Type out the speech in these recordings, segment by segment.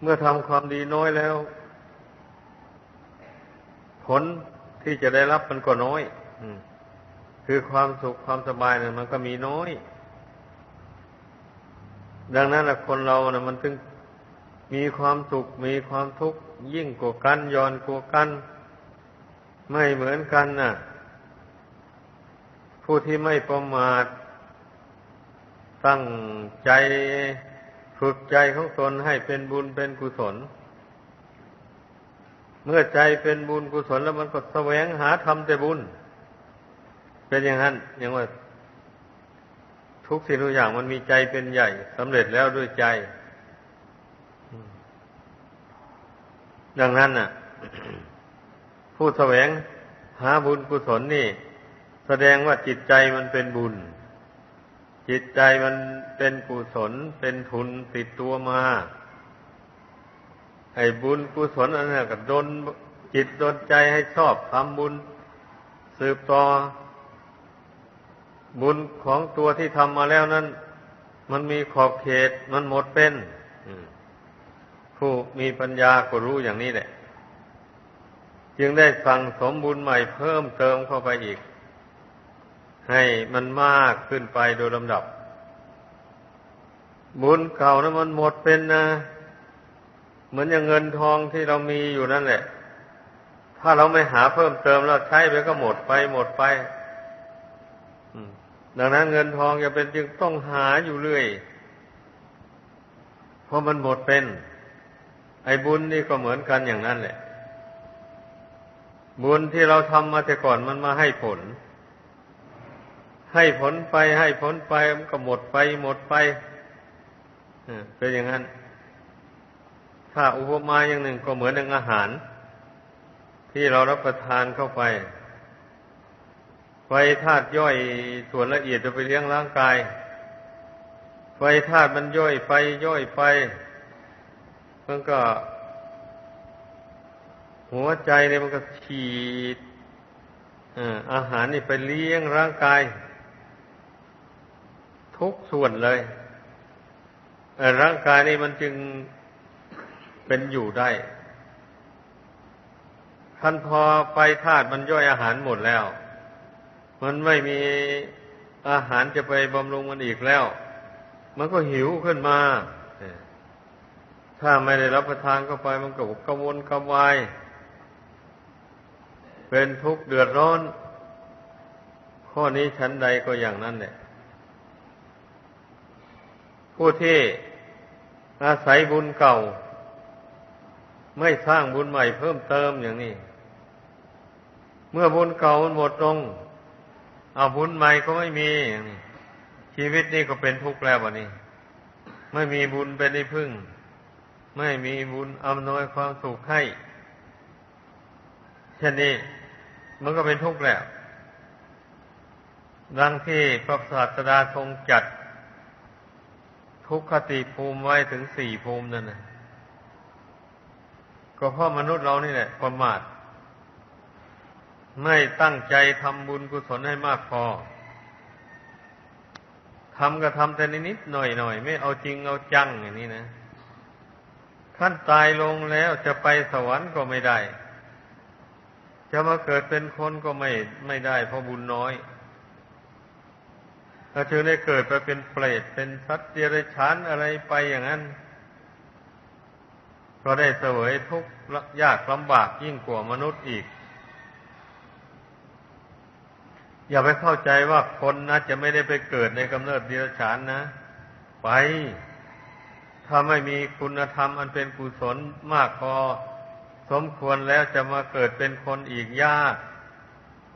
เมื่อทำความดีน้อยแล้ว ผลที่จะได้รับมันก็น้อยคือความสุขความสบายเนี่ยมันก็มีน้อย ดังนั้นคนเรานะมันถึงมีความสุขมีความทุกข์ยิ่งกว่ากันย้อนกว่ากัน ไม่เหมือนกันน่ะ ผู้ที่ไม่ประมาทตั้งใจ ฝึกใจของตนให้เป็นบุญเป็นกุศล เมื่อใจเป็นบุญกุศลแล้วมันก็แสวงหาทำแต่บุญ เป็นอย่างนั้นอย่างว่า ทุกสิ่งทุกอย่างมันมีใจเป็นใหญ่สำเร็จแล้วด้วยใจ ดังนั้นน่ะ ผู้แสวงหาบุญกุศลนี่ แสดงว่าจิตใจมันเป็นบุญ จิตใจมันเป็นกุศลเป็นทุนติดตัวมาให้บุญกุศลอันนี้ก็ดนจิตดนใจให้ชอบทำบุญ สืบต่อ บุญของตัวที่ทำมาแล้วนั้น มันมีขอบเขตมันหมดเป็นผู้มีปัญญาก็รู้อย่างนี้แหละ จึงได้สั่งสมบุญใหม่เพิ่มเติมเข้าไปอีก ให้มันมากขึ้นไปโดยลำดับ บุญเก่านะมันหมดเป็นนะ เหมือนอย่างเงินทองที่เรามีอยู่นั่นแหละ ถ้าเราไม่หาเพิ่มเติมแล้วใช้ไปก็หมดไปหมดไปดังนั้นเงินทองจะเป็นจึงต้องหาอยู่เรื่อย เพราะมันหมดเป็น ไอ้บุญนี่ก็เหมือนกันอย่างนั้นแหละ บุญที่เราทำมาแต่ก่อนมันมาให้ผล ให้ผลไปให้ผลไปมันก็หมดไปหมดไปเป็นอย่างนั้น ถ้าอุปมาอย่างหนึ่งก็เหมือนอาหาร ที่เรารับประทานเข้าไปไฟธาตุย่อยส่วนละเอียดจะไปเลี้ยงร่างกาย ไฟธาตุมันย่อยไปย่อยไปมันก็ หัวใจเนี่ยมันก็ฉีดอาหารนี่ไปเลี้ยงร่างกาย ทุกส่วนเลย ร่างกายนี่มันจึงเป็นอยู่ได้ท่านพอไปธาตุมันย่อยอาหารหมดแล้ว มันไม่มีอาหารจะไปบำรุงมันอีกแล้ว มันก็หิวขึ้นมาถ้าไม่ได้รับประทานเข้าไปมันก็กระวนกระวายเป็นทุกข์เดือดร้อน ข้อนี้ชั้นใดก็อย่างนั้นเนี่ย ผู้ที่อาศัยบุญเก่า ไม่สร้างบุญใหม่เพิ่มเติมอย่างนี้ เมื่อบุญเก่ามันหมดลงเอาบุญใหม่ก็ไม่มีอย่างนี้ชีวิตนี้ก็เป็นทุกข์แล้ววันนี้ ไม่มีบุญเป็นที่พึ่ง ไม่มีบุญอำนวยความสุขให้เช่นนี้มันก็เป็นทุกข์แล้วดังที่พระศาสดาทรงจัด ทุกขติภูมิไว้ถึงสี่ภูมินั่นนะก็เพราะมนุษย์เรานี่แหละประมาท ไม่ตั้งใจทำบุญกุศลให้มากพอทำก็ทำแต่นิดๆหน่อยๆ ไม่เอาจริงเอาจังอย่างนี้นะท่านตายลงแล้วจะไปสวรรค์ก็ไม่ได้ จะมาเกิดเป็นคนก็ไม่ไม่ได้เพราะบุญน้อย ถ้าจึงได้เกิดไปเป็นเปรตเป็นสัตว์เดรัจฉานอะไรไปอย่างนั้น ก็ได้เสวยทุกข์ยากลำบากยิ่งกว่ามนุษย์อีก อย่าไปเข้าใจว่าคนนะจะไม่ได้ไปเกิดในกำเนิดเดรัจฉานนะ ไป ถ้าไม่มีคุณธรรมอันเป็นกุศลมากพอสมควรแล้วจะมาเกิดเป็นคนอีกยาก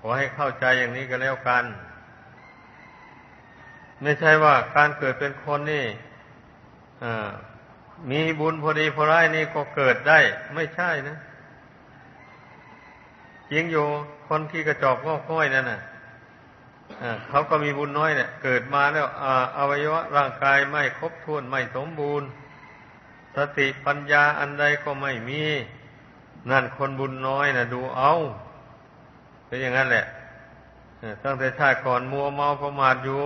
ขอให้เข้าใจอย่างนี้ก็แล้วกัน ไม่ใช่ว่าการเกิดเป็นคนนี่มีบุญพอดีพอร้ายนี่ก็เกิดได้ ไม่ใช่นะจริงอยู่คนที่กระจอกก็ค่อยนั่นน่ะเขาก็มีบุญน้อยเนี่ยเกิดมาแล้วอวัยวะร่างกายไม่ครบถ้วนไม่สมบูรณ์ สติปัญญาอันใดก็ไม่มี นั่นคนบุญน้อยนะดูเอา เป็นอย่างนั้นแหละตั้งแต่ชาติก่อนมัวเมาประมาทอยู่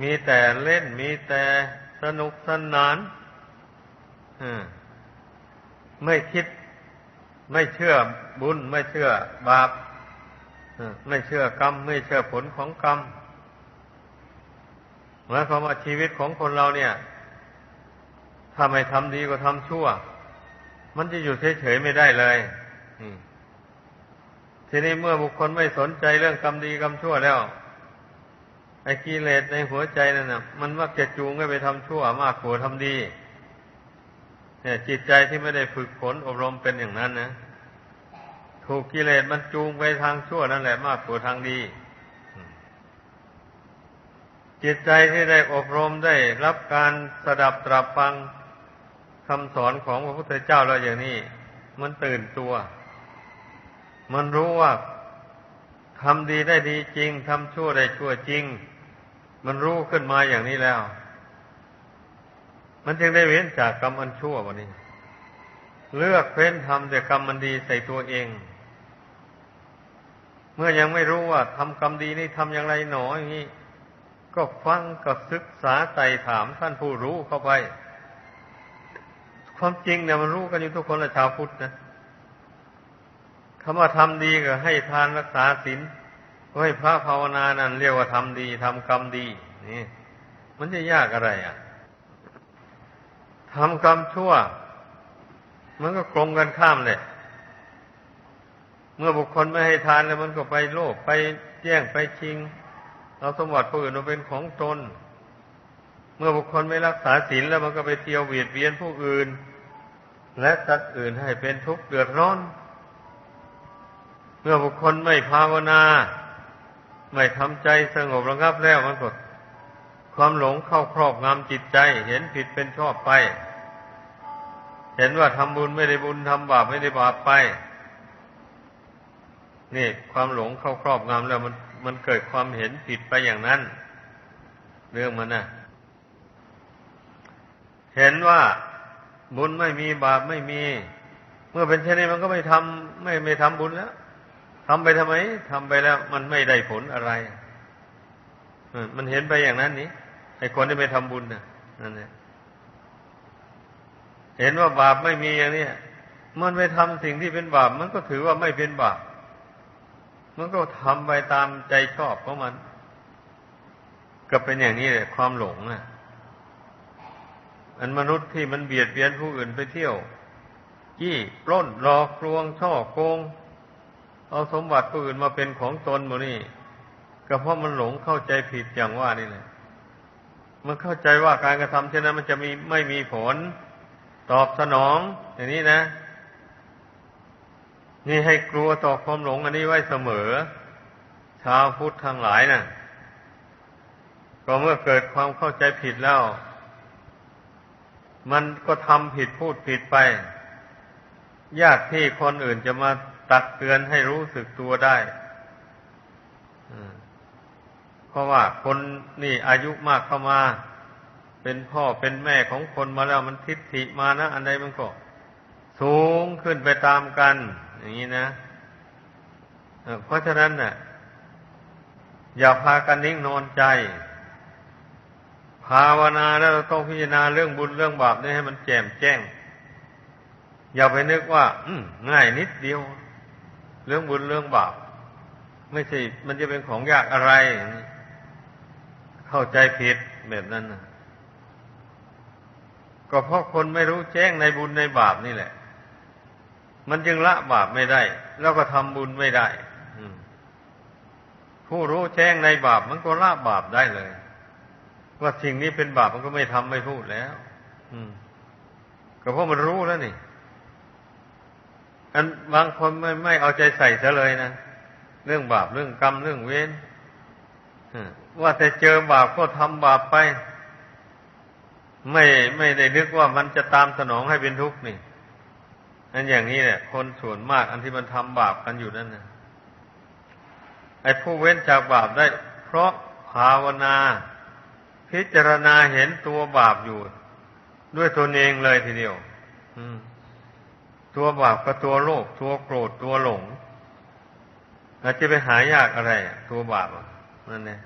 มีแต่เล่นมีแต่สนุกสนานไม่คิด ไม่เชื่อบุญ ไม่เชื่อบาปไม่เชื่อกรรม ไม่เชื่อผลของกรรมหมายความว่าชีวิตของคนเราเนี่ยถ้าไม่ทำดีก็ทำชั่ว มันจะอยู่เฉยๆไม่ได้เลยทีนี้เมื่อบุคคลไม่สนใจเรื่องกรรมดีกรรมชั่วแล้ว ไอ้กิเลสในหัวใจนั่นนะมันมักจะจูงให้ไปทำชั่วมากกว่าทำดี เนี่ย จิตใจที่ไม่ได้ฝึกฝนอบรมเป็นอย่างนั้นนะถูกกิเลสมันจูงไปทางชั่วนั่นแหละมากกว่าทางดี จิตใจที่ได้อบรมได้รับการสดับตรับฟังคำสอนของพระพุทธเจ้าแล้วอย่างนี้ มันตื่นตัว มันรู้ว่าทำดีได้ดีจริงทำชั่วได้ชั่วจริง มันรู้ขึ้นมาอย่างนี้แล้ว มันจึงได้เว้นจากกรรมอันชั่ววันนี้ เลือกเฟ้นทำแต่กรรมมันดีใส่ตัวเอง เมื่อยังไม่รู้ว่าทำกรรมดีนี่ทำอย่างไรหนออย่างนี้ก็ฟังก็ศึกษาไต่ถามท่านผู้รู้เข้าไป ความจริงเนี่ยมันรู้กันอยู่ทุกคนละชาวพุทธนะคำว่าทำดีก็ให้ทานรักษาศีล ให้พระภาวนานั่นเรียกว่าทำดีทำกรรมดี นี่ มันจะยากอะไรอะทำกรรมชั่ว มันก็กลงกันข้ามเลยเมื่อบุคคลไม่ให้ทานแล้วมันก็ไปโลภไปแย่งไปชิงเอาสมบัติผู้อื่นมาเป็นของตน เมื่อบุคคลไม่รักษาศีลแล้วมันก็ไปเที่ยวเบียดเบียนผู้อื่น และตัดอื่นให้เป็นทุกข์เดือดร้อน เมื่อบุคคลไม่ภาวนา ไม่ทำใจสงบระงับแล้วมันก็ความหลงเข้าครอบงำจิตใจ เห็นผิดเป็นชอบไป เห็นว่าทำบุญไม่ได้บุญทำบาปไม่ได้บาปไป นี่ความหลงเข้าครอบงำแล้วมันมันเกิดความเห็นผิดไปอย่างนั้น เรื่องมันนะเห็นว่าบุญไม่มีบาปไม่มี เมื่อเป็นเช่นนี้มันก็ไม่ทำไม่ไม่ทำบุญแล้ว ทำไปทำไมทำไปแล้ว มันไม่ได้ผลอะไรมันเห็นไปอย่างนั้นนี้ไอ้คนที่ไม่ทำบุญน่ะนั่นแหละเห็นว่าบาปไม่มีอย่างนี้มันไปทำสิ่งที่เป็นบาป มันก็ถือว่าไม่เป็นบาป มันก็ทำไปตามใจชอบของมัน ก็เป็นอย่างนี้แหละความหลงอะ อันมนุษย์ที่มันเบียดเบียนผู้อื่นไปเที่ยวจี้ปล้นหลอกลวงช่อโกง เอาสมบัติผู้อื่นมาเป็นของตนหมดนี่ก็เพราะมันหลงเข้าใจผิดอย่างว่านี่แหละมันเข้าใจว่าการกระทำเช่นนั้นมันจะมีไม่มีผล ตอบสนอง อย่างนี้นะ นี่ให้กลัวต่อความหลงอันนี้ไว้เสมอ ชาวพุทธทั้งหลายนะ่ะก็เมื่อเกิดความเข้าใจผิดแล้ว มันก็ทำผิดพูดผิดไป ยากที่คนอื่นจะมา ตักเตือนให้รู้สึกตัวได้เพราะว่าคนนี่อายุมากเข้ามา เป็นพ่อเป็นแม่ของคนมาแล้วมันทิฏฐิมานะ อันใดมันก็ สูงขึ้นไปตามกัน อย่างนี้นะเพราะฉะนั้นน่ะ อย่าพากันนิ่งนอนใจ ภาวนาแล้วเราต้องพิจารณาเรื่องบุญเรื่องบาปนี่ให้มันแจ่มแจ้ง อย่าไปนึกว่าง่ายนิดเดียว เรื่องบุญเรื่องบาปไม่ใช่ มันจะเป็นของยากอะไร เข้าใจผิดแบบนั้นนะก็เพราะคนไม่รู้แจ้งในบุญในบาปนี่แหละ มันจึงละบาปไม่ได้ แล้วก็ทำบุญไม่ได้ผู้รู้แจ้งในบาปมันก็ละบาปได้เลย ว่าสิ่งนี้เป็นบาปมันก็ไม่ทำไม่พูดแล้ว อืม ก็เพราะมันรู้แล้วนี่ อันบางคนไม่ไม่เอาใจใส่ซะเลยนะเรื่องบาปเรื่องกรรมเรื่องเวรว่าแต่เจอบาปก็ทำบาปไป ไม่ไม่ได้นึกว่ามันจะตามสนองให้เป็นทุกข์นี่นั่นอย่างนี้เนี่ยคนส่วนมาก อันที่มันทำบาปกันอยู่นั่นนะไอ้ผู้เว้นจากบาปได้ เพราะภาวนา พิจารณาเห็นตัวบาปอยู่ ด้วยตนเองเลยทีเดียว ตัวบาปกับตัวโลภตัวโกรธตัวหลงอาจจะไปหายากอะไรตัวบาปนั่นเนี่ย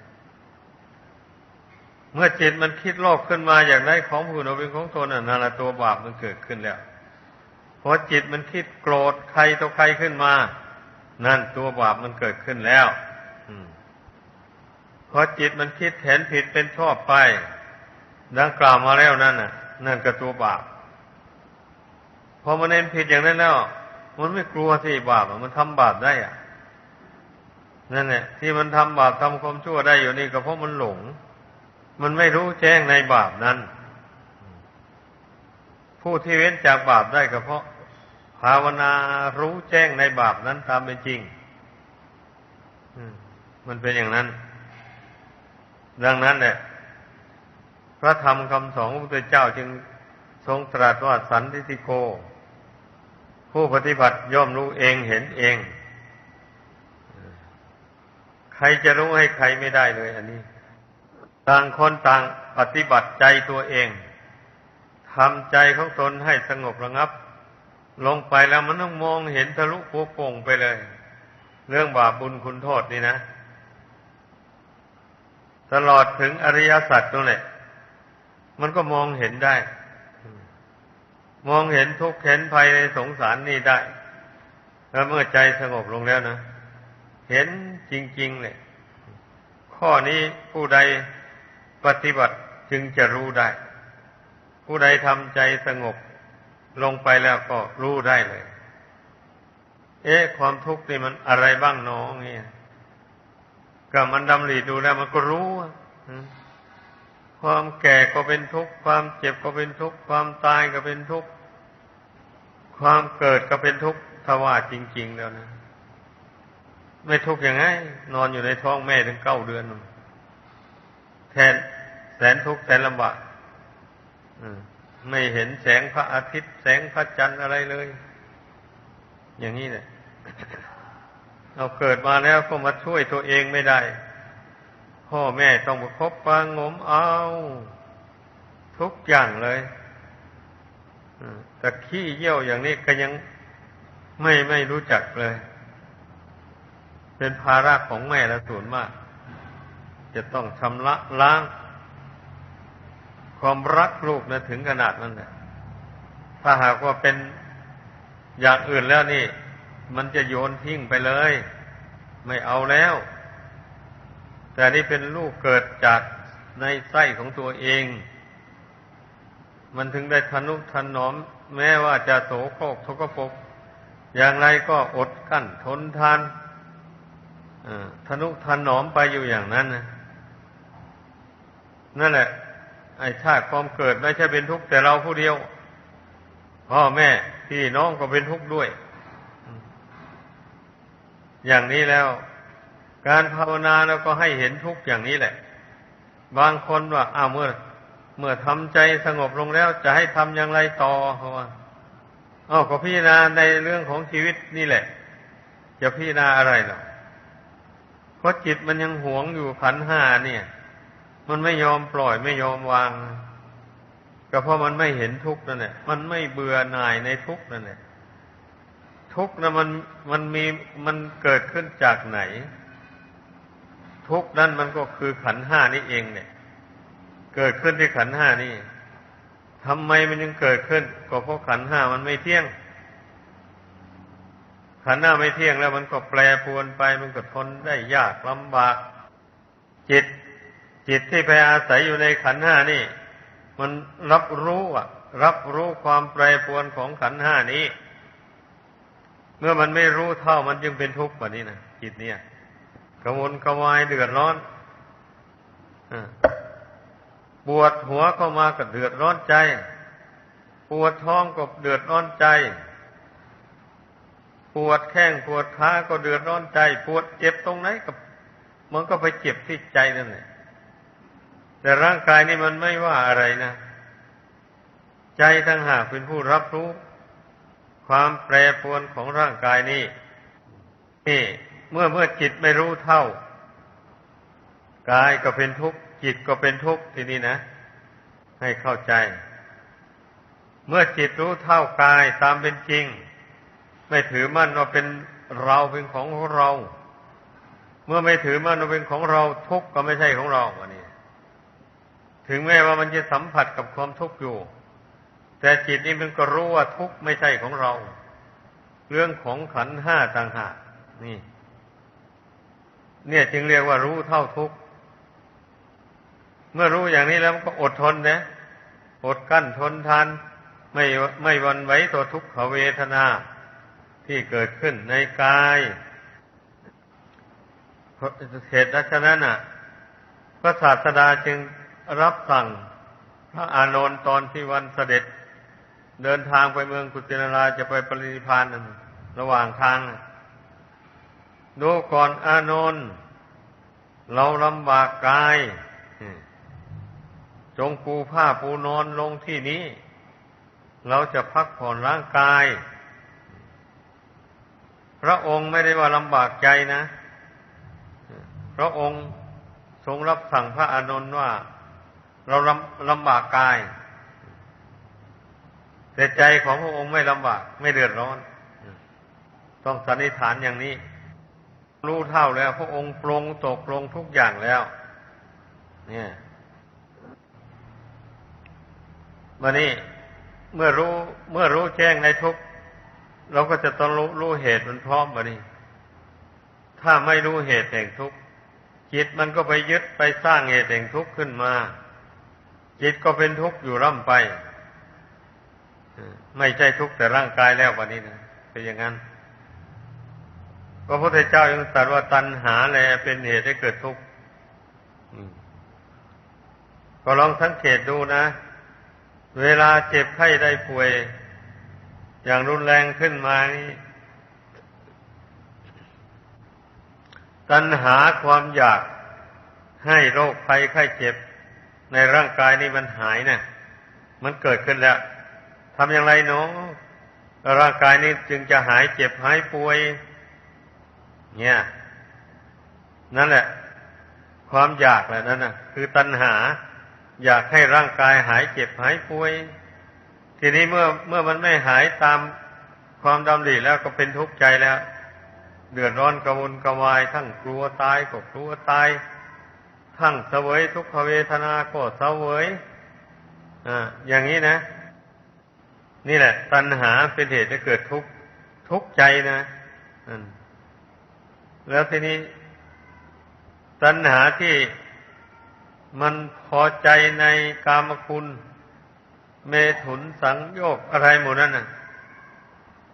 เมื่อจิตมันคิดโลภขึ้นมาอยากได้ของผู้อื่นเอาเป็นของตนนั่นแหละตัวบาปมันเกิดขึ้นแล้วพอจิตมันคิดโกรธใครตัวใครขึ้นมา นั่นตัวบาปมันเกิดขึ้นแล้วพอจิตมันคิดเห็นผิดเป็นชอบไป ดังกล่าวมาแล้วนั่นน่ะ นั่นก็ตัวบาป พอมันเห็นผิดอย่างนั้นแล้วมันไม่กลัวสิบาปมันทำบาปได้อะนั่นแหละที่มันทำบาปทำความชั่วได้อยู่นี่ก็เพราะมันหลง มันไม่รู้แจ้งในบาปนั้น ผู้ที่เว้นจากบาปได้ก็เพราะ ภาวนารู้แจ้งในบาปนั้นตามเป็นจริงมันเป็นอย่างนั้น ดังนั้นเนี่ยพระธรรมคำสอนของพระเจ้าจึงทรงตรัสว่าสันติโก ผู้ปฏิบัติย่อมรู้เองเห็นเอง ใครจะรู้ให้ใครไม่ได้เลย อันนี้ ต่างคนต่างปฏิบัติใจตัวเองทำใจของตนให้สงบระงับ ลงไปแล้วมันต้องมองเห็นทะลุปัวโป่งไปเลย เรื่องบาปบุญคุณโทษนี่นะ ตลอดถึงอริยสัจตรงนี้มันก็มองเห็นได้ มองเห็นทุกข์เห็นภัยในสงสารนี่ได้แล้วเมื่อใจสงบลงแล้วนะเห็นจริงๆเลยข้อนี้ผู้ใดปฏิบัติจึงจะรู้ได้ ผู้ใดทำใจสงบลงไปแล้วก็รู้ได้เลย เอ๊ะ ความทุกข์นี่มันอะไรบ้างน้องเนี่ยก็มันดำริดูแล้วมันก็รู้ความแก่ก็เป็นทุกข์ความเจ็บก็เป็นทุกข์ความตายก็เป็นทุกข์ ความเกิดก็เป็นทุกข์ถ้าว่าจริง ๆ แล้วนะ ไม่ทุกข์ยังไง นอนอยู่ในท้องแม่ถึงเก้าเดือนแทนแสนทุกข์แสนลำบากไม่เห็นแสงพระอาทิตย์ แสงพระจันทร์อะไรเลย อย่างนี้เนี่ยเราเกิดมาแล้วก็มาช่วยตัวเองไม่ได้ พ่อแม่ต้องประคบประงมเอา ทุกอย่างเลย แต่ขี้เยี่ยวอย่างนี้ก็ยังไม่ไม่รู้จักเลย เป็นภาระของแม่ละส่วนมาก จะต้องชำระล้าง ความรักลูกนะถึงขนาดนั้นนะถ้าหากว่าเป็นอย่างอื่นแล้วนี่ มันจะโยนทิ้งไปเลย ไม่เอาแล้ว แต่นี่เป็นลูกเกิดจากในไส้ของตัวเอง มันถึงได้ทนุถนอม แม้ว่าจะโสโครกทกปก อย่างไรก็อดกั้นทนทานทนุถนอมไปอยู่อย่างนั้นนะนั่นแหละ ไอ้ชาติความเกิดไม่ใช่เป็นทุกข์แต่เราผู้เดียวพ่อแม่พี่น้องก็เป็นทุกข์ด้วย อย่างนี้แล้ว การภาวนาเราก็ให้เห็นทุกข์อย่างนี้แหละ บางคนว่าอ้าวเมื่อ เมื่อทำใจสงบลงแล้วจะให้ทำอย่างไรต่อเขาว่าอ้าวก็พิจารณาในเรื่องของชีวิตนี่แหละ จะพิจารณาอะไรหรอเพราะจิตมันยังหวงอยู่ขันห้าเนี่ย มันไม่ยอมปล่อยไม่ยอมวาง ก็เพราะมันไม่เห็นทุกข์นั่นแหละมันไม่เบื่อหน่ายในทุกข์นั่นแหละทุกข์นะมันมันมีมันเกิดขึ้นจากไหน ทุกข์นั่นมันก็คือขันห้านี่เองเนี่ย เกิดขึ้นที่ขันห้านี่ทำไมมันยังเกิดขึ้น ก็เพราะขันห้ามันไม่เที่ยง ขันห้าไม่เที่ยงแล้วมันก็แปรปวนไป มันก็ทนได้ยากลำบาก จิต จิตที่ไปอาศัยอยู่ในขันห้านี่ มันรับรู้อะ รับรู้ความแปรปวนของขันห้านี้ เมื่อมันไม่รู้เท่ามันจึงเป็นทุกข์กว่านี้นะจิตเนี่ยกระวนกระวายเดือดร้อน ปวดหัวเข้ามาก็เดือดร้อนใจ ปวดท้องก็เดือดร้อนใจ ปวดแข้งปวดขาก็เดือดร้อนใจ ปวดเจ็บตรงไหนก็มันก็ไปเจ็บที่ใจนั่นแหละแต่ร่างกายนี่มันไม่ว่าอะไรนะ ใจทั้งหากเป็นผู้รับรู้ ความแปรปรวนของร่างกายนี้นี่ เมื่อเมื่อจิตไม่รู้เท่า กายก็เป็นทุกข์จิตก็เป็นทุกข์ทีนี้นะ ให้เข้าใจ เมื่อจิตรู้เท่ากายตามเป็นจริง ไม่ถือมั่นว่าเป็นเราเป็นของเรา เมื่อไม่ถือมั่นว่าเป็นของเราทุกข์ก็ไม่ใช่ของเราอันนี้ ถึงแม้ว่ามันจะสัมผัสกับความทุกข์อยู่ แต่จิตนี่มันก็รู้ว่าทุกข์ไม่ใช่ของเรา เรื่องของขันห้าต่างหากนี่ เนี่ยจึงเรียกว่ารู้เท่าทุกข์ เมื่อรู้อย่างนี้แล้วก็อดทนนะ อดกั้นทนทาน ไม่ไม่วันไหวต่อทุกขเวทนา ที่เกิดขึ้นในกายเหตุฉะนั้นอะ พระศาสดาจึงรับสั่งพระอานนท์ตอนที่วันเสด็จ เดินทางไปเมืองกุตินาราจะไปปรินิพานนั้นระหว่างทางดูก่อนอานนท์เราลำบากกาย จงปูผ้าปูนอนลงที่นี้ เราจะพักผ่อนร่างกาย พระองค์ไม่ได้ว่าลำบากใจนะ พระองค์ทรงรับสั่งพระอานนท์ว่า เราลำลำบากกาย แต่ใจของพระองค์ไม่ลำบาก ไม่เดือดร้อน ต้องสันนิษฐานอย่างนี้ รู้เท่าแล้ว พระองค์ปรงตกลงทุกอย่างแล้ว เนี่ย มานี่เมื่อรู้เมื่อรู้แจ้งในทุกเราก็จะต้องรู้รู้เหตุมันพร้อมมานี่ถ้าไม่รู้เหตุแห่งทุกข์จิตมันก็ไปยึดไปสร้างเหตุแห่งทุกข์ขึ้นมา จิตก็เป็นทุกข์อยู่ร่ำไปไม่ใช่ทุกข์แต่ร่างกายแล้ววันนี้นะเป็นอย่างนั้นพระพุทธเจ้ายังตรัสว่าตัณหาแลเป็นเหตุให้เกิดทุกข์ก็ลองสังเกตดูนะ เวลาเจ็บไข้ได้ป่วย อย่างรุนแรงขึ้นมานี่ตัณหาความอยากให้โรคภัยไข้เจ็บ ในร่างกายนี่มันหายนะมันเกิดขึ้นแล้วทำอย่างไรเนาะร่างกายนี้จึงจะหายเจ็บหายป่วย เนี่ย นั่นแหละ ความอยากแหละนั่นนะคือตัณหา อยากให้ร่างกายหายเจ็บหายป่วย ทีนี้เมื่อเมื่อมันไม่หายตามความดำริแล้วก็เป็นทุกข์ใจแล้ว เดือดร้อนกระวนกระวาย ทั้งกลัวตายก็กลัวตาย ทั้งเสวยทุกขเวทนาก็เสวยอ่าอย่างนี้นะ นี่แหละ ตัณหาเป็นเหตุให้เกิดทุกข์ทุกข์ใจนะแล้วทีนี้ตัณหาที่ มันพอใจในกามคุณ เมถุนสังโยกอะไรหมดนั่นน่ะ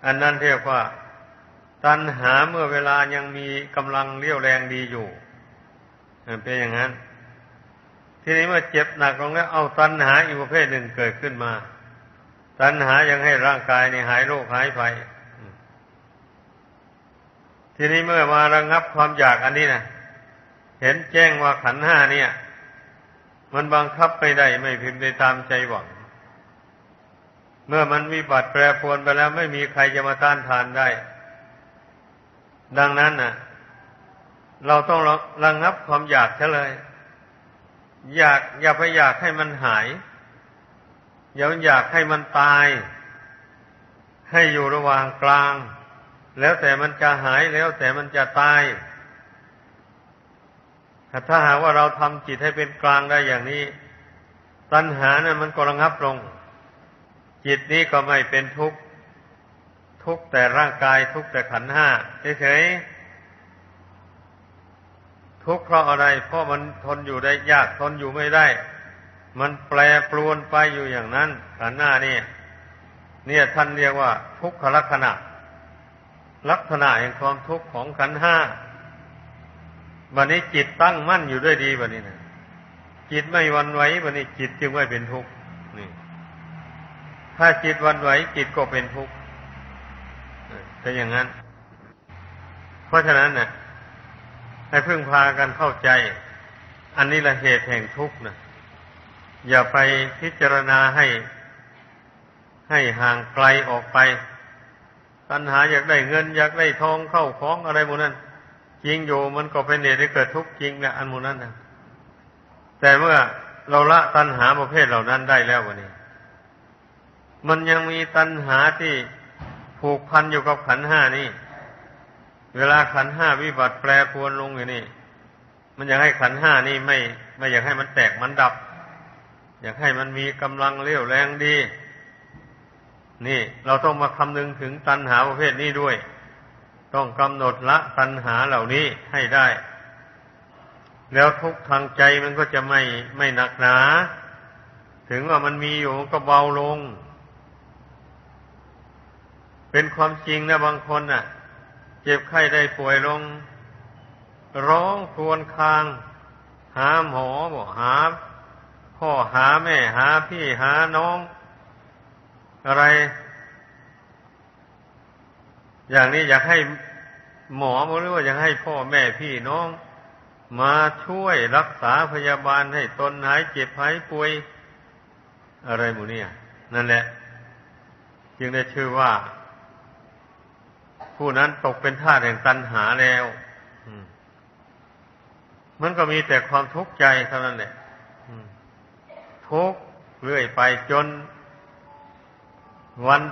อันนั้นเรียกว่า ตัณหาเมื่อเวลายังมีกำลังเรี่ยวแรงดีอยู่เป็นอย่างนั้น ทีนี้เมื่อเจ็บหนักลงแล้วเอาตัณหาอีกประเภทหนึ่งเกิดขึ้นมา ตัณหายังให้ร่างกายในหายโรคหายภัยทีนี้เมื่อมาระงงับความอยากอันนี้นะเห็นแจ้งว่าขันห้าเนี่ย มันบังคับไม่ได้ไม่พิมพ์ไปตามใจหวัง เมื่อมันวิบัติแปรปรวนไปแล้วไม่มีใครจะมาต้านทานได้ ดังนั้นน่ะ เราต้องระงงับความอยากเฉเลย อยากอย่าไปอยากให้มันหาย อย่าอยากให้มันตาย ให้อยู่ระหว่างกลาง แล้วแต่มันจะหายแล้วแต่มันจะตาย แต่ถ้าหากว่าเราทำจิตให้เป็นกลางได้อย่างนี้ ตัณหานะ่ะมันก็ระงับลง จิตนี้ก็ไม่เป็นทุกข์ทุกแต่ร่างกายทุกแต่ขันห้าเฉยๆทุกเพราะอะไร เพราะมันทนอยู่ได้ยากทนอยู่ไม่ได้ มันแปรปรวนไปอยู่อย่างนั้น ขันห้านี่เนี่ยท่านเรียกว่า ทุกขลักษณะ ลักษณะแห่งความทุกข์ของขันห้า วันนี้จิตตั้งมั่นอยู่ด้วยดีวันนี้นะจิตไม่วันไหววันนี้จิตจึงไม่เป็นทุกข์นี่ ถ้าจิตวันไหวจิตก็เป็นทุกข์เป็นอย่างนั้น เพราะฉะนั้นนะให้พึ่งพากันเข้าใจ อันนี้ละเหตุแห่งทุกข์นะอย่าไปพิจารณาให้ ให้ห่างไกลออกไปปัญหาอยากได้เงิน อยากได้ทองเข้าของอะไรหมดนั้น จริงอยู่มันก็เป็นเหตุให้เกิดทุกข์จริงนะอันมดนั้นนะแต่เมื่อเราละตัณหาประเภทเหล่านั้นได้แล้ววันนี้ มันยังมีตัณหาที่ผูกพันอยู่กับขันห้านี่ เวลาขันห้าวิบัติแปรปรวนลงอยู่นี่ มันอยากให้ขันห้านี่ไม่ ไม่อยากให้มันแตกมันดับ อยากให้มันมีกำลังเรี่ยวแรงดี นี่ เราต้องมาคำนึงถึงตัณหาประเภทนี้ด้วย ต้องกำหนดละตัณหาเหล่านี้ให้ได้ แล้วทุกทางใจมันก็จะไม่ไม่หนักหนา ถึงว่ามันมีอยู่ก็เบาลง เป็นความจริงนะบางคนน่ะ เจ็บไข้ได้ป่วยลง ร้องครวญคราง หาหมอบอกหา พ่อหาแม่หาพี่หาน้อง อะไร อย่างนี้อยากให้หมอหรือว่าอยากให้พ่อแม่พี่น้อง มาช่วยรักษาพยาบาลให้ตนหายเจ็บหายป่วย อะไรหมูเนี่ย นั่นแหละ จึงได้ชื่อว่า ผู้นั้นตกเป็นทาสแห่งตัณหาแล้วมันก็มีแต่ความทุกข์ใจเท่านั้นแหละทุกข์เรื่อยไปจน วัน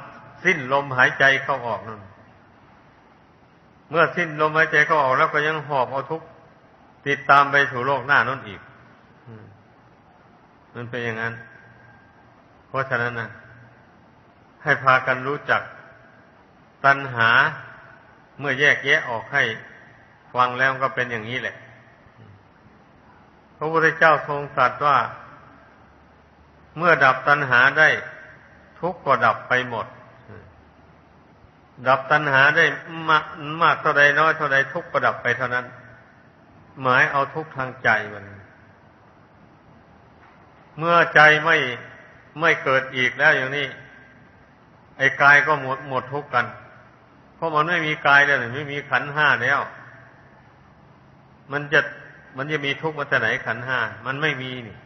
สิ้นลมหายใจเข้าออกนั่น เมื่อสิ้นลมหายใจเข้าออกแล้วก็ยังหอบเอาทุกข์ติดตามไปสู่โลกหน้านั่นอีกมันเป็นอย่างนั้น เพราะฉะนั้นนะให้พากันรู้จักตัณหาเมื่อแยกแยะออกให้ฟังแล้วก็เป็นอย่างนี้แหละ พระพุทธเจ้าทรงตรัสว่า เมื่อดับตัณหาได้ ทุกข์ก็ดับไปหมด ดับตัณหาได้มากมากเท่าใดน้อยเท่าใดทุกข์ก็ดับไปเท่านั้น หมายเอาทุกทางใจมัน เมื่อใจไม่ไม่เกิดอีกแล้วอย่างนี้ ไอ้กายก็หมดหมดทุกข์กัน เพราะมันไม่มีกายแล้วไม่มีขันห้าแล้ว มันจะมันจะมีทุกข์มาจากไหนขันห้ามันไม่มีนี่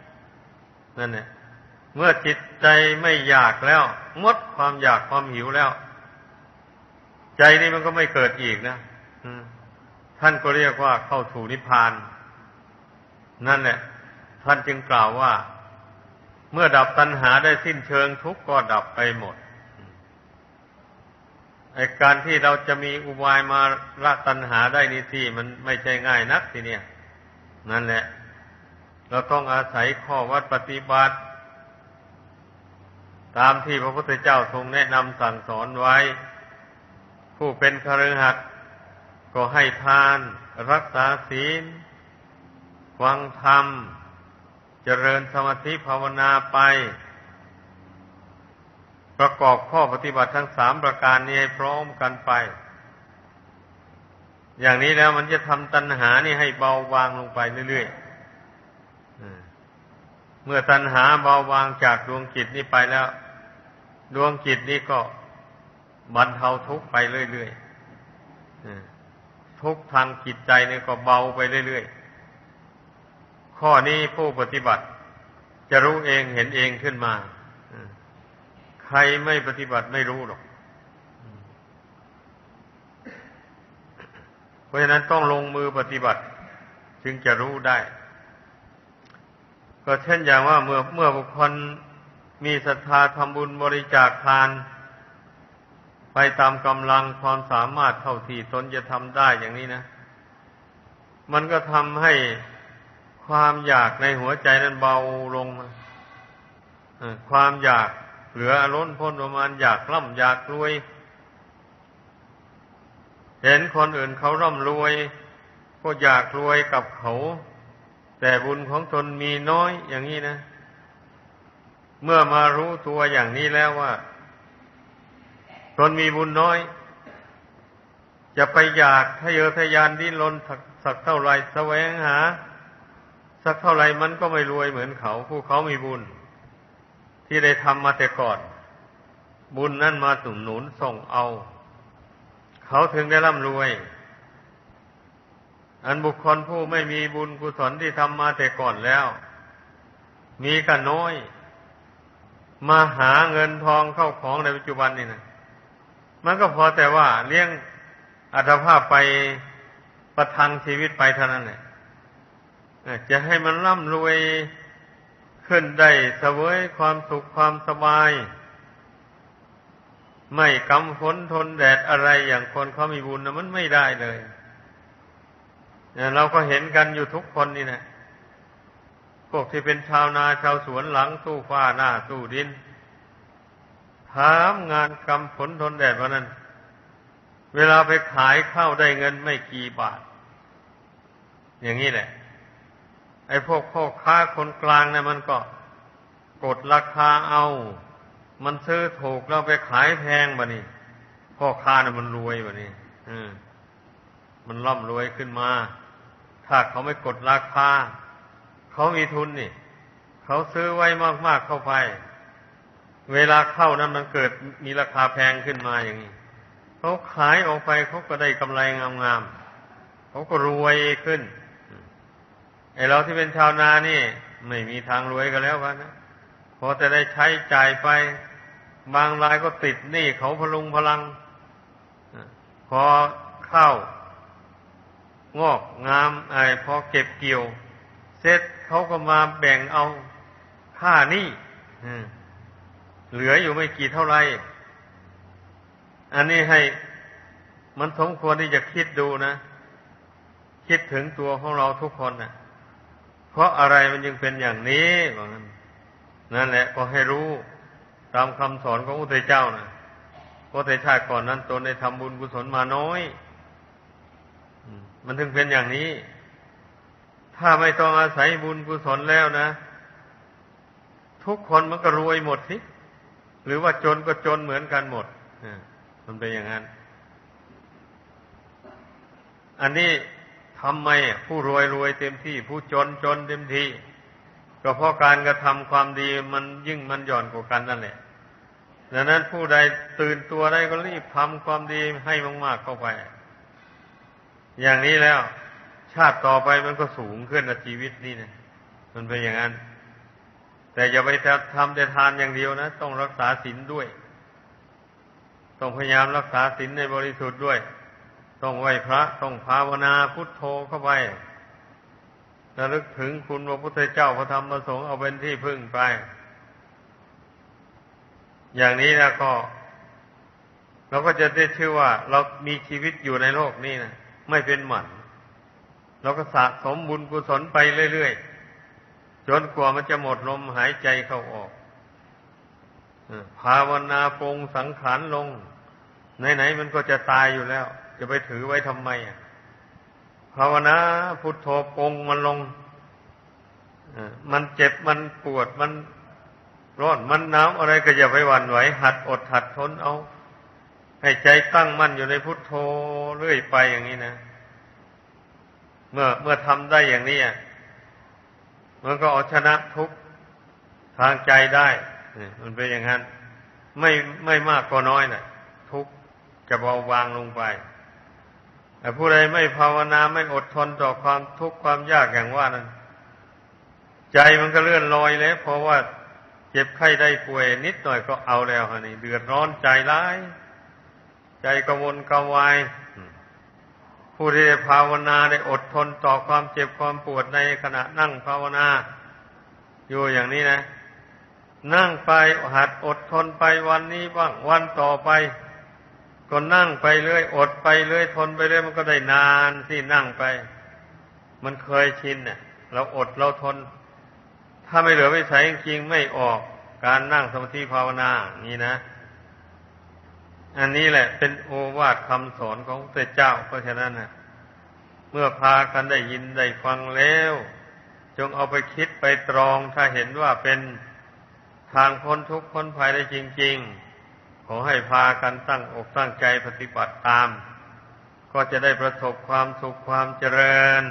นั่นแหละเมื่อจิตใจไม่อยากแล้วมดความอยากความหิวแล้ว ใจนี่มันก็ไม่เกิดอีกนะท่านก็เรียกว่าเข้าถูนิพพาน นั่นแหละ ท่านจึงกล่าวว่า เมื่อดับตัณหาได้สิ้นเชิงทุกข์ก็ดับไปหมดไอการที่เราจะมีอุบายมาละตัณหาได้นี่ที่มันไม่ใช่ง่ายนักทีเนี้ยนั่นแหละ เราต้องอาศัยข้อวัดปฏิบัติ ตามที่พระพุทธเจ้าทรงแนะนำสั่งสอนไว้ ผู้เป็นคฤหัสถ์ก็ให้ทานรักษาศีล ฟังธรรม เจริญสมาธิภาวนาไป ประกอบข้อปฏิบัติทั้งสามประการนี้ให้พร้อมกันไป อย่างนี้แล้วมันจะทำตัณหานี่ให้เบาบางลงไปเรื่อยๆเมื่อตัณหาเบาบางจากดวงจิตนี้ไปแล้ว ดวงจิตนี้ก็ บรรเทาทุกข์ไปเรื่อยๆทุกทางจิตใจเนี่ยก็เบาไปเรื่อยๆ ข้อนี้ผู้ปฏิบัติ จะรู้เองเห็นเองขึ้นมา ใครไม่ปฏิบัติไม่รู้หรอก เพราะฉะนั้นต้องลงมือปฏิบัติ จึงจะรู้ได้ ก็เช่นอย่างว่าเมื่อเมื่อบุคคลมีศรัทธาทำบุญบริจาคทาน ไปตามกำลังความสามารถเท่าที่ตนจะทำได้อย่างนี้นะ มันก็ทำให้ความอยากในหัวใจนั้นเบาลงความอยากเหลือล้นพ้นประมาณอยากร่ำอยากรวย เห็นคนอื่นเขาร่ำรวย ก็อยากรวยกับเขา แต่บุญของตนมีน้อยอย่างนี้นะ เมื่อมารู้ตัวอย่างนี้แล้วว่า ตนมีบุญน้อย จะไปอยากทะเยอทะยานดิ้นรนสักเท่าไรแสวงหา สักเท่าไรมันก็ไม่รวยเหมือนเขา ผู้เขามีบุญ ที่ได้ทำมาแต่ก่อน บุญนั่นมาสุนหนุนส่งเอา เขาถึงได้ร่ำรวย อันบุคคลผู้ไม่มีบุญกุศลที่ทำมาแต่ก่อนแล้ว มีกันน้อย มาหาเงินทองเข้าของในปัจจุบันนี่นะ มันก็พอแต่ว่าเลี้ยงอัตภาพไปประทังชีวิตไปเท่านั้นแหละจะให้มันร่ำรวยขึ้นได้เสวยความสุขความสบาย ไม่กำฝนทนแดดอะไรอย่างคนเขามีบุญนะมันไม่ได้เลยเราก็เห็นกันอยู่ทุกคนนี่นะพวกที่เป็นชาวนาชาวสวนหลังสู้ฟ้าหน้าสู้ดิน ถามงานกำผลทนแดดวันนั้น เวลาไปขายข้าวได้เงินไม่กี่บาท อย่างนี้แหละ ไอ้พวกพ่อค้าคนกลางเนี่ยมันก็กดราคาเอา มันซื้อถูกเราไปขายแพงบะนี่พ่อค้าเนี่ยมันรวยบะนี่มมันร่ำรวยขึ้นมา ถ้าเขาไม่กดราคา เขามีทุนนี่ เขาซื้อไว้มากๆเข้าไป เวลาเข้านั้นมันเกิดมีราคาแพงขึ้นมาอย่างนี้เขาขายออกไปเขาก็ได้กำไรงามๆเขาก็รวยขึ้นไอเราที่เป็นชาวนานี่ ไม่มีทางรวยกันแล้วกันะพอจะได้ใช้จ่ายไป บางรายก็ติดหนี้เขาพลุงพลังพอเข้างอกงามไอพอเก็บเกี่ยว เสร็จเขาก็มาแบ่งเอาค่านี่ เหลืออยู่ไม่กี่เท่าไร อันนี้ให้มันสมควรที่จะคิดดูนะ คิดถึงตัวของเราทุกคนนะเพราะอะไรมันยังเป็นอย่างนี้ว่างั้นนั่นแหละก็ให้รู้ตามคำสอนของพระพุทธเจ้านะพราะในชาติก่อนนั้นตนได้ทำบุญกุศลมาน้อย มันถึงเป็นอย่างนี้ ถ้าไม่ต้องอาศัยบุญกุศลแล้วนะ ทุกคนมันก็รวยหมดสิ หรือว่าจนก็จนเหมือนกันหมดมันเป็นอย่างนั้น อันนี้ทำไมผู้รวยรวยเต็มที่ ผู้จนจนเต็มที่ ก็เพราะการกระทำความดีมันยิ่งมันหย่อนกว่ากันนั่นแหละดังนั้นผู้ใดตื่นตัวได้ก็รีบทำความดีให้มากๆเข้าไป อย่างนี้แล้ว ชาติต่อไปมันก็สูงขึ้นในชีวิตนี่นะมันเป็นอย่างนั้น แต่อย่าไปทำแต่ทานอย่างเดียวนะ ต้องรักษาศีลด้วย ต้องพยายามรักษาศีลในบริสุทธิ์ด้วย ต้องไหวพระ ต้องภาวนาพุทโธเข้าไประลึกถึงคุณพระพุทธเจ้าพระธรรมพระสงฆ์เอาเป็นที่พึ่งไป อย่างนี้นะก็ เราก็จะได้ชื่อว่า เรามีชีวิตอยู่ในโลกนี้นะไม่เป็นหมันเราก็สะสมบุญกุศลไปเรื่อยๆ จนกว่ามันจะหมดลมหายใจเข้าออกภาวนาปรงสังขารลง ไหนๆมันก็จะตายอยู่แล้ว จะไปถือไว้ทำไมอะภาวนาพุทโธปรงมันลงมันเจ็บมันปวดมันร้อนมันหนาวอะไรก็อย่าไปหวั่นไหว หัดอดหัดทนเอา ให้ใจตั้งมั่นอยู่ในพุทโธเรื่อยไปอย่างนี้นะ เมื่อเมื่อทำได้อย่างนี้อะ มันก็เอาชนะทุกทางใจได้มันเป็นอย่างนั้น ไม่ไม่มากก็น้อยนะ่ะ ทุกจะเบาบางลงไปแต่ผู้ใดไม่ภาวนาไม่อดทนต่อความทุกข์ความยากอย่างว่านั้น ใจมันก็เลื่อนลอยแล้วเพราะว่าเจ็บไข้ได้ป่วยนิดหน่อยก็เอาแล้วฮะนี่เดือดร้อนใจร้าย ใจกวนกวาย ผู้ที่ภาวนาได้อดทนต่อความเจ็บความปวดในขณะนั่งภาวนา อยู่อย่างนี้นะ นั่งไปหัดอดทนไปวันนี้บ้างวันต่อไป ก็นั่งไปเรื่อย อดไปเรื่อยทนไปเรื่อยมันก็ได้นานที่นั่งไป มันเคยชินเนี่ยเราอดเราทน ถ้าไม่เหลือไม่ใส่จริงไม่ออกการนั่งสมาธิภาวนานี่นะ อันนี้แหละ เป็นโอวาทคำสอนของพระเจ้า เพราะฉะนั้นนะเมื่อพากันได้ยินได้ฟังแล้ว จงเอาไปคิดไปตรองถ้าเห็นว่าเป็นทางพ้นทุกข์พ้นภัยได้จริง ๆ ขอให้พากันตั้งอกตั้งใจปฏิบัติตาม ก็จะได้ประสบความสุขความเจริญ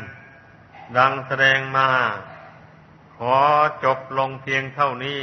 ดังแสดงมา ขอจบลงเพียงเท่านี้